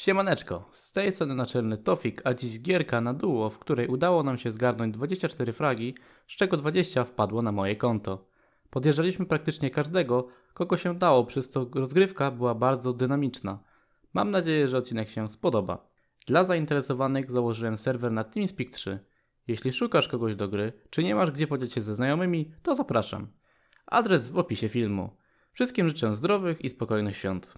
Siemaneczko, z tej strony naczelny Tofik, a dziś gierka na duo, w której udało nam się zgarnąć 24 fragi, z czego 20 wpadło na moje konto. Podjeżdżaliśmy praktycznie każdego, kogo się dało, przez co rozgrywka była bardzo dynamiczna. Mam nadzieję, że odcinek się spodoba. Dla zainteresowanych założyłem serwer na TeamSpeak 3. Jeśli szukasz kogoś do gry, czy nie masz gdzie podzielić się ze znajomymi, to zapraszam. Adres w opisie filmu. Wszystkim życzę zdrowych i spokojnych świąt.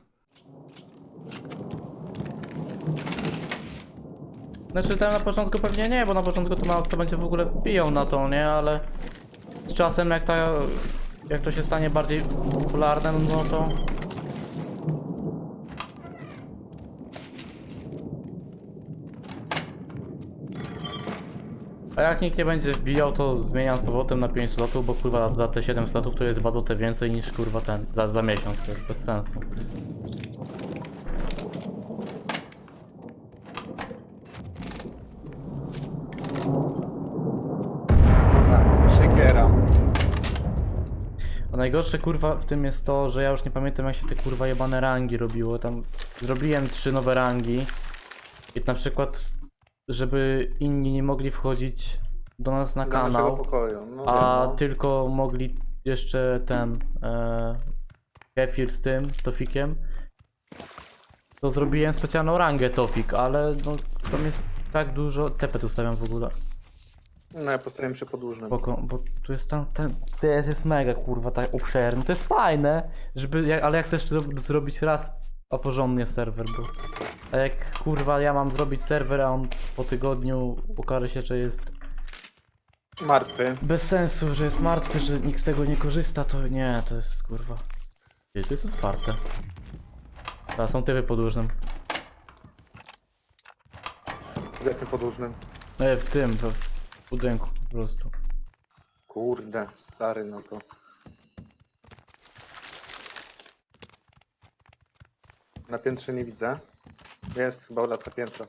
Znaczy tam na początku pewnie nie, bo na początku to mało kto będzie w ogóle wbijał na to, nie? Ale z czasem jak ta, jak to się stanie bardziej popularne, no to... A jak nikt nie będzie wbijał, to zmieniam z powrotem na 5 slotów, bo kurwa za te 7 slotów to jest dwa złote więcej niż kurwa ten, za, za miesiąc, to jest bez sensu. Tak, siekiera. A najgorsze kurwa w tym jest to, że ja już nie pamiętam jak się te kurwa jebane rangi robiło. Tam zrobiłem trzy nowe rangi i na przykład, żeby inni nie mogli wchodzić do nas na Do naszego kanał, pokoju. No, a no. tylko mogli jeszcze ten e, Kefir z tym, z Tofikiem. To zrobiłem specjalną rangę Tofik, ale no tam jest tak dużo. Tepet ustawiam w ogóle. No ja postawiłem przy podłużnym. Spoko, bo tu jest tam ten DS jest mega kurwa tak obszerny. To jest fajne, żeby, jak, ale jak chcesz to zrobić raz, a porządnie serwer był. A jak kurwa ja mam zrobić serwer, a on po tygodniu okaże się, że jest Martwy. bez sensu, że jest martwy, że nikt z tego nie korzysta, to nie, to jest kurwa. Gdzie to jest otwarte? Teraz są typy podłużnym. W jakim podłużnym? E, w tym, w budynku po prostu. Kurde, stary, no to. Na piętrze nie widzę. Jest chyba latka piętro.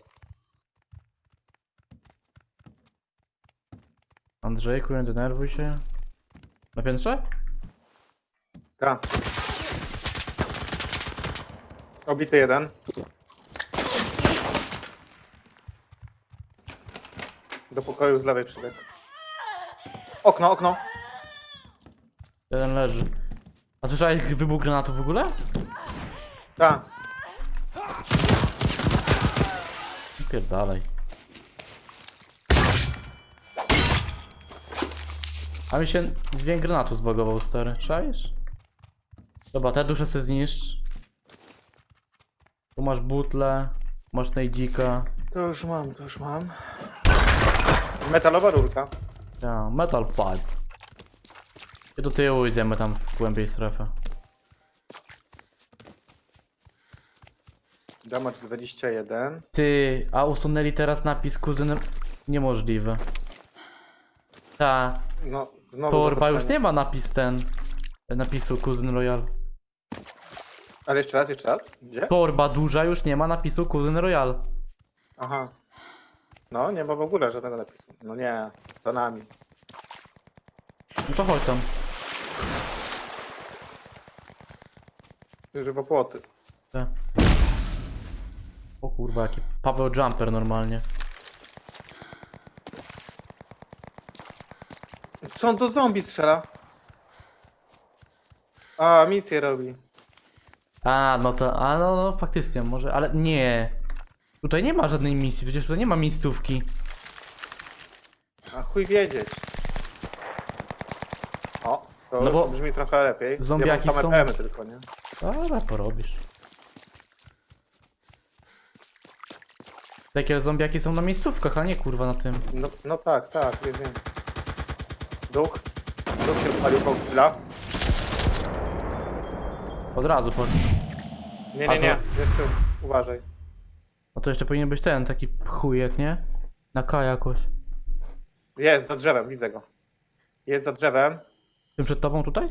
Andrzejku, nie denerwuj się. Na piętrze? Tak. Obity jeden. Do pokoju z lewej przybiegł. Okno, okno. Jeden leży. A słyszałeś wybuch granatu w ogóle? Tak. Pierdalej. A mi się dźwięk granatu zbagował, stary. Czaisz? Dobra, te dusze se zniszcz. Tu masz butle, masz nejdzika. To już mam, to już mam. Metalowa rurka. Ja, metal pipe. I do tyłu idziemy tam w głębiej strefę. Damage 21. Ty, a usunęli teraz napis kuzyn... Niemożliwe. Ta, No, znowu torba już zaproszenie. nie ma napis ten. Napisu kuzyn royal. Ale jeszcze raz, jeszcze raz? Gdzie? Torba duża już nie ma napisu kuzyn royal. Aha. No, nie ma w ogóle żadnego napisu. No nie, to nami. No to chodź tam. Żywopłoty. Te. O kurwa, jaki Paweł Jumper normalnie. Co on do zombie strzela? A, misję robi. A, no to, a no, no faktycznie, może, ale nie. Tutaj nie ma żadnej misji, przecież tutaj nie ma miejscówki. A chuj wiedzieć. O, to No już bo brzmi trochę lepiej. zombiaki ja mam są- PM tylko, nie? Ale porobisz. Takie zombiaki są na miejscówkach, a nie kurwa na tym. No, no tak, tak, wiem, wiem. Duch. Duch się odpalił koło chwila. Od razu po. Nie, A nie, nie. Jeszcze uważaj. No to jeszcze powinien być ten, taki chujek, nie? Na K jakoś. Jest, za drzewem, widzę go. Jest za drzewem. Tym przed tobą tutaj?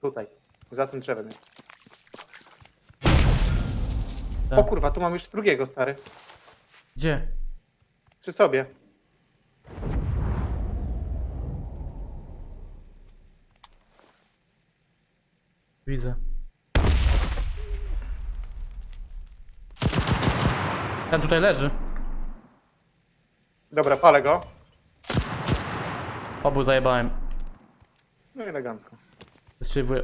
Tutaj. Za tym drzewem jest. Tak. O kurwa, tu mam już drugiego, stary. Gdzie? Przy sobie. Widzę. Ten tutaj leży. Dobra, palę go. Obu zajebałem. No i elegancko. Strzybuję.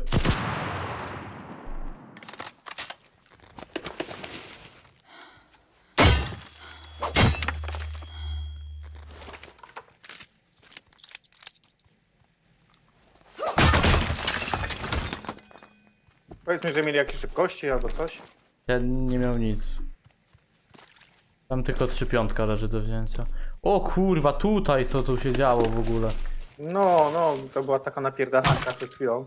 Powiedzmy, że mieli jakieś szybkości albo coś. Ja nie miał nic. Tam tylko trzy piątka leży do wzięcia. O kurwa, tutaj co tu się działo w ogóle. No, no, to była taka napierdalanka przed chwilą.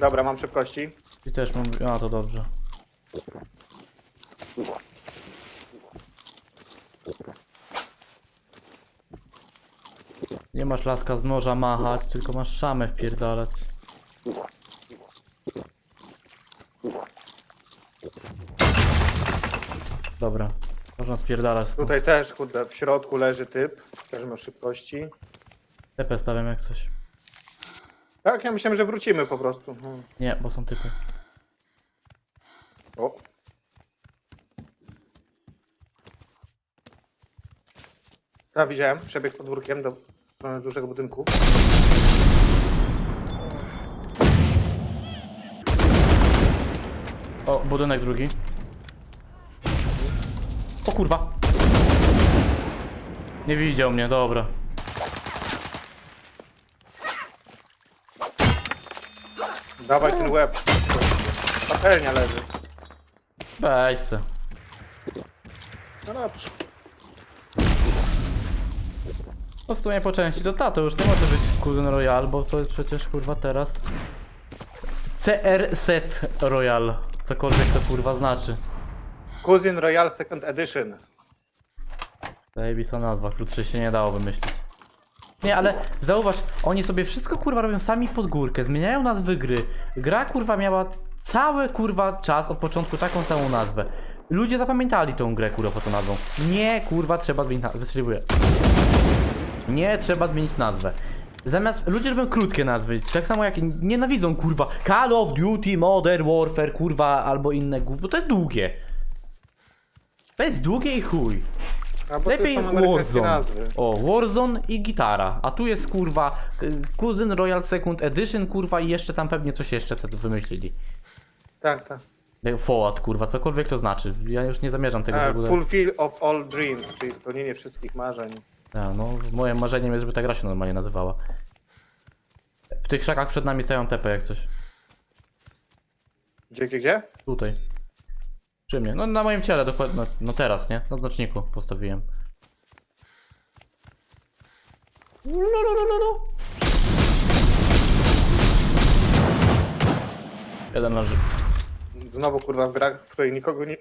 Dobra, mam szybkości. I też mam... A, to dobrze. Nie masz laska z noża machać, tylko masz szamę wpierdalać. Dobra, można spierdalać stąd. Tutaj też, kurde, w środku leży typ. Też ma szybkości. TP stawiam jak coś. Tak, ja myślałem, że wrócimy po prostu. Hmm. Nie, bo są typy. O. Tak, widziałem. Przebieg podwórkiem do strony dużego budynku. O, budynek drugi. O kurwa. Nie widział mnie, dobra. Dawaj ten łeb. Patelnia leży. Weź se. No dobrze. Po prostu nie po części. To ta, to już nie może być Kuzyn Royal, bo to jest przecież kurwa teraz CR Set Royal. Cokolwiek to kurwa znaczy. Cousin Royal Second Edition. Zajebista nazwa, krótsze się nie dało wymyślić. Nie, ale zauważ, oni sobie wszystko kurwa robią sami pod górkę, zmieniają nazwy gry. Gra kurwa miała cały kurwa czas od początku taką samą nazwę. Ludzie zapamiętali tą grę kurwa pod tą nazwą. Nie kurwa trzeba zmienić nazwę. Nie trzeba zmienić nazwę. Zamiast ludzie lubią krótkie nazwy, tak samo jak nienawidzą kurwa Call of Duty, Modern Warfare, kurwa albo inne gówno, bo to jest długie. To jest długie i chuj. A bo Lepiej to są amerykańskie Warzone. nazwy. O, Warzone i gitara. A tu jest kurwa y, Kuzyn Royal Second Edition kurwa i jeszcze tam pewnie coś jeszcze wtedy wymyślili. Tak, tak. Jak Fallout kurwa, cokolwiek to znaczy. Ja już nie zamierzam tego w E, ogóle. fulfill of all dreams, czyli spełnienie wszystkich marzeń. Ja, no, moim marzeniem jest, żeby ta gra się normalnie nazywała. W tych krzakach przed nami stają TP jak coś. Gdzie, gdzie, gdzie? Tutaj. Przy mnie. No na moim ciele dokładnie. No, no teraz, nie? Na znaczniku postawiłem. Jeden leży. Znowu kurwa w grach, w której nikogo nie,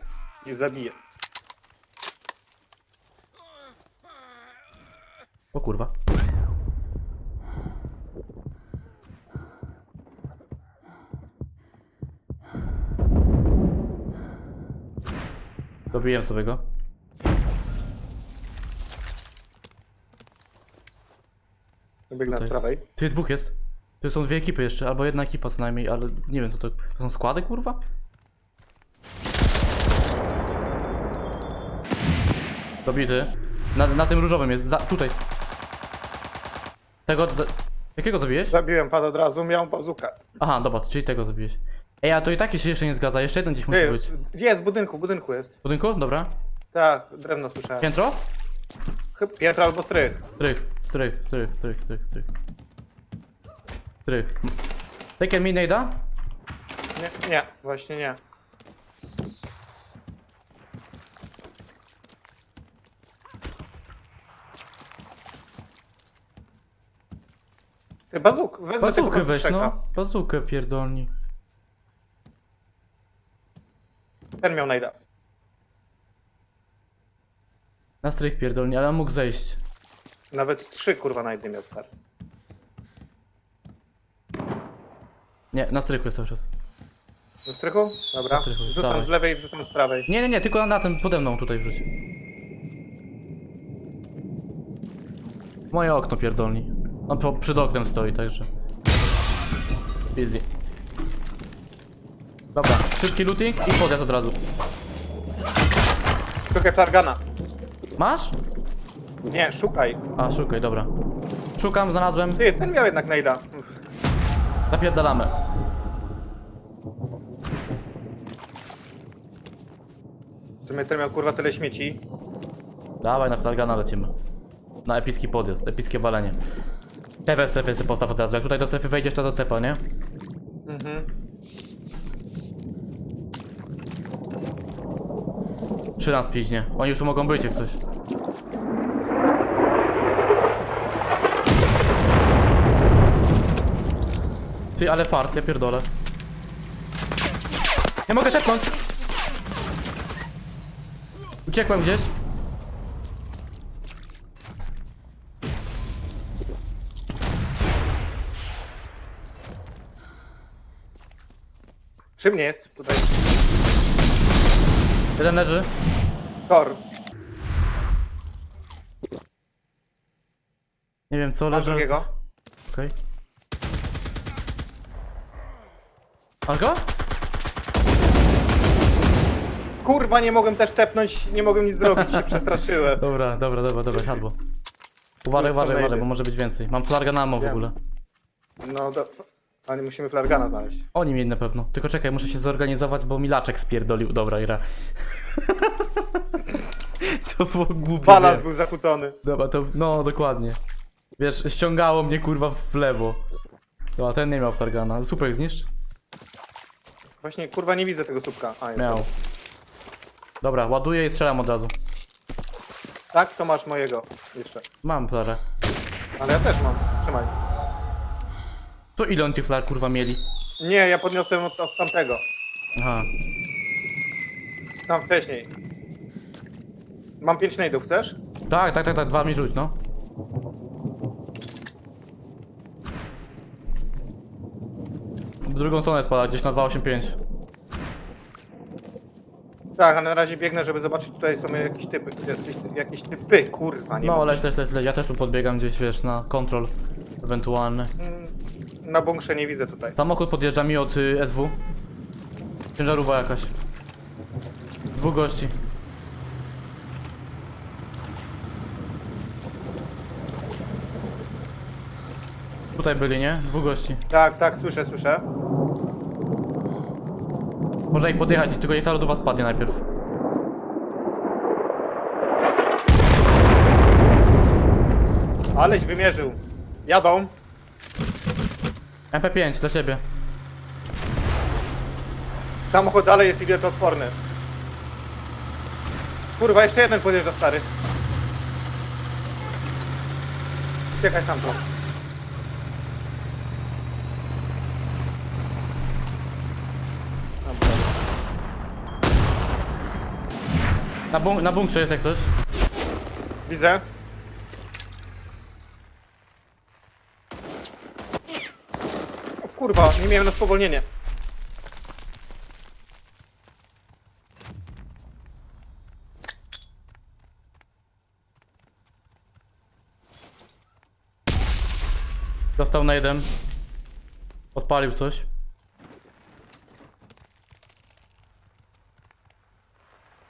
nie zabije. O kurwa. Dobiłem sobie go. Biegnę Tutaj. z prawej. Ty, dwóch jest. Tu są dwie ekipy jeszcze, albo jedna ekipa co najmniej, ale nie wiem co to... To są składy kurwa? Dobity. Na, na tym różowym jest, za, tutaj. Tego... Za, jakiego zabiłeś? Zabiłem, padł od razu, miał bazukę. Aha, dobra, czyli tego zabiłeś. Ej, a to i tak się jeszcze nie zgadza, jeszcze jeden gdzieś musi Ty, być. jest, w budynku, w budynku jest. W budynku? Dobra. Tak, drewno słyszałem. Piętro? Chyba piętro albo strych. Strych, strych, strych, strych, strych, strych. Strych. Take a minute, Nie, nie, właśnie nie. Ty, bazuk, wezmę tego Bazukę weź, no. Bazukę pierdolni. Ten miał najda. Na strych pierdolni, ale on mógł zejść. Nawet trzy kurwa najdy miał stary. Nie, na strychu jest cały czas. Do strychu? Dobra. Do strychu, Wrzucam dawaj. z lewej, wrzucam z prawej. Nie, nie, nie, tylko na ten pode mną tutaj wrzuć. Moje okno pierdolni. On po, przed oknem stoi, także. Easy. Dobra, szybki looting i podjazd od razu. Szukaj Flargana. Masz? Nie, szukaj. A, szukaj, dobra. Szukam, znalazłem, Ty, ten miał jednak najda. zapierdalamy. W sumie ten miał kurwa tyle śmieci. Dawaj, na flargana lecimy. Na epicki podjazd, epickie walenie. Te strefy sobie postaw od razu. Jak tutaj do strefy wejdziesz, to do tepa, nie? Mhm. Trzy nas piźnie. Oni już tu mogą być, jak coś. Ty, ale fart, ja pierdolę. Nie mogę tepnąć! Uciekłem gdzieś. Przy mnie jest tutaj. Jeden leży. Kor. Nie wiem co Mam leży. ale drugiego. Okej. Masz go? Kurwa, nie mogłem też tepnąć, nie mogłem nic zrobić, się przestraszyłem. Dobra, dobra, dobra, dobra, siadło. Uważaj, uważaj, uważaj, bo może być więcej. Mam flarganamo w Wiem. ogóle. No do... Ale musimy Flargana znaleźć. Oni mieli na pewno. Tylko czekaj, muszę się zorganizować, bo mi laczek spierdolił. Dobra, gra. to było głupie. Balans był zakłócony. Dobra, to, no dokładnie. Wiesz, ściągało mnie kurwa w lewo. Dobra, ten nie miał flargana. Super zniszcz? Właśnie, kurwa, nie widzę tego słupka. A, jest. Miał. Dobra, ładuję i strzelam od razu. Tak, to masz mojego jeszcze. Mam flarę. Ale ja też mam. Trzymaj. To ile on tych flar kurwa mieli? Nie, ja podniosłem od, od tamtego. Aha. Tam wcześniej. Mam pięć nade'ów, chcesz? Tak, tak, tak, tak, dwa mi rzuć, no. W drugą stronę spada, gdzieś na 285. Tak, a na razie biegnę, żeby zobaczyć, tutaj są jakieś typy. Jakieś, jakieś typy, kurwa, nie No, leć, leć, leć, leć, ja też tu podbiegam gdzieś, wiesz, na kontrol ewentualny. Mm, Na bunkrze nie widzę tutaj. Samochód podjeżdża mi od y, SW. Ciężarówka jakaś. Dwóch gości. Tutaj byli, nie? Dwóch gości. Tak, tak, słyszę, słyszę. Można ich podjechać, tylko niech ta lodówa spadnie najpierw. Aleś wymierzył. Jadą. MP5 dla ciebie. Samochód dalej jest odporny. Kurwa, jeszcze jeden podjeżdża stary. Uciekaj sam. Na, bunk na bunkrze jest jak coś. Widzę. O kurwa, nie miałem na spowolnienie. Dostał na jeden. Odpalił coś.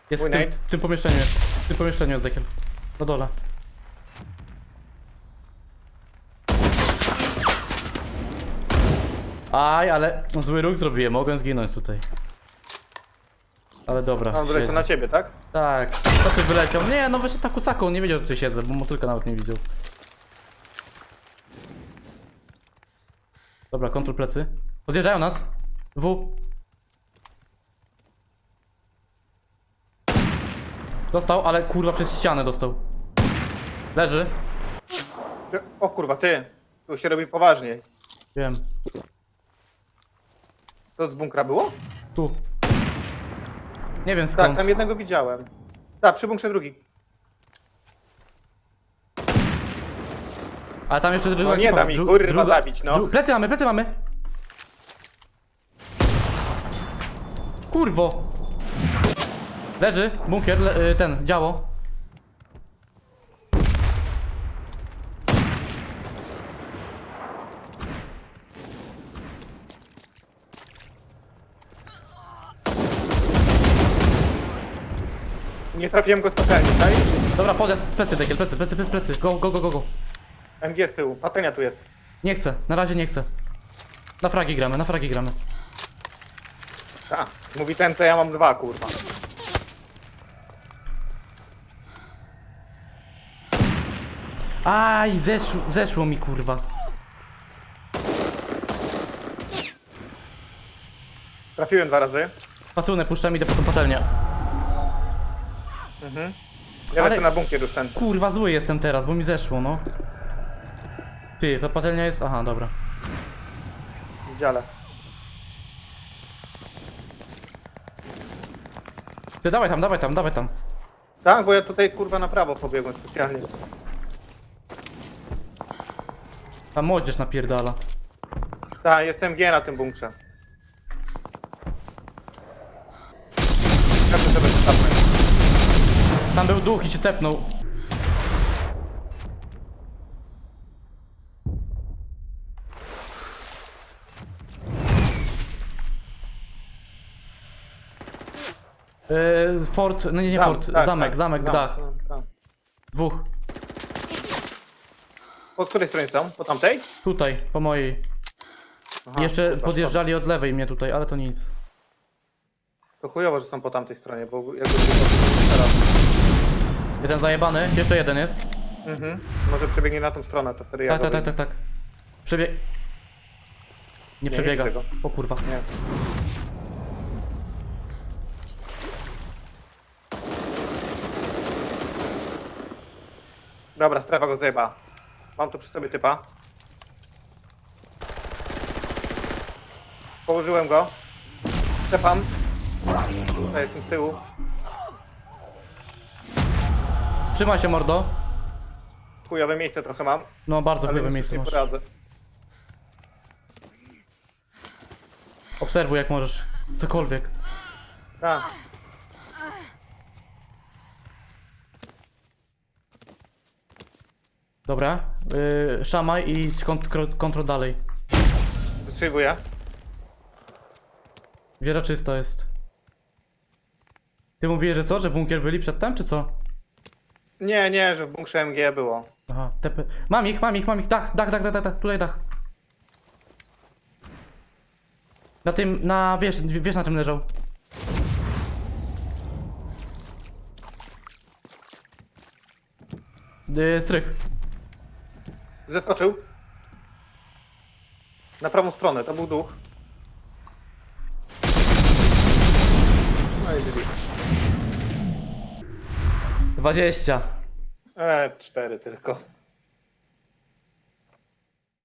Jest w Mój tym, w tym pomieszczeniu jest. W tym pomieszczeniu jest. Na dole. Aj, ale zły ruch zrobiłem, mogłem zginąć tutaj. Ale dobra. Mam wyleciał siedzę. na ciebie, tak? Tak, to ty wyleciał. Nie, no wyszedł tak kucaką, nie wiedział, że tu siedzę, bo motylka nawet nie widział. Dobra, kontrol plecy. Podjeżdżają nas. W. Dostał, ale kurwa przez ścianę dostał. Leży. O kurwa, ty. Tu się robi poważnie. Wiem. To z bunkra było? Tu. Nie wiem Tak, skąd. tam jednego widziałem. Tak, przy bunkrze drugi. Ale tam jeszcze druga No nie da mi, kurwa, zabić, no. Plecy mamy, plecy mamy. Kurwo. Leży, bunkier, le, y, ten, działo. Nie trafiłem go specjalnie, tak? Dobra, podjazd, plecy, dekiel, plecy, plecy, plecy, plecy. Go, go, go, go, go. MG z tyłu, patelnia tu jest. Nie chcę, na razie nie chcę. Na fragi gramy, na fragi gramy. A, mówi ten, co ja mam dwa, kurwa. Aj, zeszło, zeszło mi kurwa. Trafiłem dwa razy. Pacunę, puszczam, idę po tą patelnię. Mhm. Ja Ale- lecę na bunkier już ten. Kurwa, zły jestem teraz, bo mi zeszło, no. Ty, ta patelnia jest... Aha, dobra. W dziale. Ty, dawaj tam, dawaj tam, dawaj tam. Tak, bo ja tutaj kurwa na prawo pobiegłem specjalnie. Tam młodzież napierdala. Tak, jest MG na tym bunkrze. Tam był duch i się tepnął. Yy, fort, no nie, nie Zam- fort, tak, zamek, tak, zamek, dach. tak. Dwóch. Po której stronie są? Po tamtej? Tutaj, po mojej. Aha, Jeszcze podjeżdżali od lewej mnie tutaj, ale to nic. To chujowo, że są po tamtej stronie, bo jakby teraz. Jeden zajebany, jeszcze jeden jest. Mhm. Może przebiegnie na tą stronę, to wtedy ja Tak, tak, tak, tak, tak. Przebieg... Nie nie przebiega. go. O kurwa. Nie. Dobra, strefa go zjeba. Mam tu przy sobie typa. Położyłem go. Stefan. Tutaj jestem z tyłu. Trzymaj się mordo. Chujowe miejsce trochę mam, No bardzo ale chujowe miejsce masz. poradzę. Obserwuj jak możesz. Cokolwiek. Tak. Dobra. Yy, szamaj i kontro, kontro dalej. Wystrzeliwuję. Wieża czysto jest. Ty mówiłeś, że co? Że bunkier byli przedtem, czy co? Nie, nie, że w bunkrze MG było. Aha, TP. Mam ich, mam ich, mam ich. Dach, dach, dach, dach, dach, dach. tutaj dach. Na tym, na, wiesz, wiesz na czym leżał. Yy, strych. Zeskoczył. Na prawą stronę, to był duch. No i. 20. E, cztery tylko.